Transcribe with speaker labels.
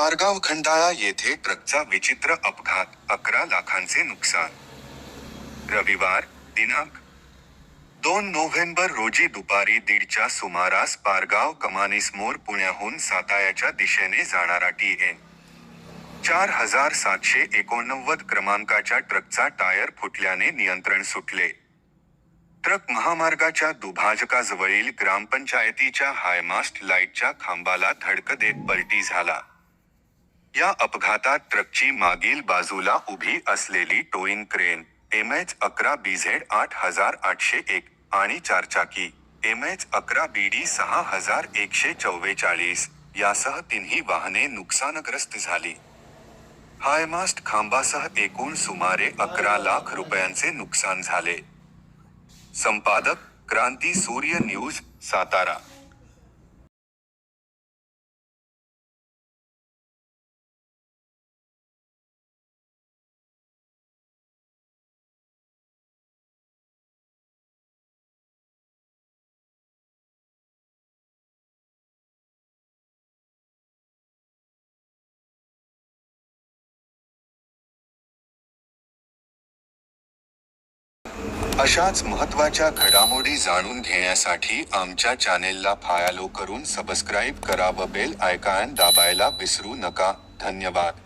Speaker 1: पारगाव खंडाळा येथे ट्रकचा विचित्र अपघात. अकरा लाखांचे नुकसान. रविवार दिनांक. दोन नोव्हेंबर रोजी दुपारी दीडच्या सुमारास पारगाव कमानीसमोर पुण्याहून सातायाच्या दिशेने जाणारा टी एन. चार हजार सातशे एकोणनव्वद क्रमांकाच्या ट्रकचा टायर फुटल्याने नियंत्रण सुटले. ट्रक महामार्गाच्या दुभाजकाजवळील ग्रामपंचायतीच्या हायमास्ट लाईटच्या खांबाला धडक देत पलटी झाला. या अपघातात ट्रकची मागील बाजूला उभी असलेली टोईन क्रेन एम एच अकरा बीझेड आठ हजार आठशे एक आणि चारचाकी एम एच अकरा बी डी सहा हजार एकशे चव्वेचाळीस यासह तिन्ही वाहने नुकसानग्रस्त झाली. हायमास्ट खांबासह एकूण सुमारे अकरा लाख रुपयांचे नुकसान झाले. संपादक क्रांती सूर्य न्यूज सातारा. अशाच महत्त्वाच्या घडामोडी जाणून घेण्यासाठी आमच्या चॅनेलला फायालो करून सबस्क्राईब करा व बेल आयकॉन दाबायला विसरू नका. धन्यवाद.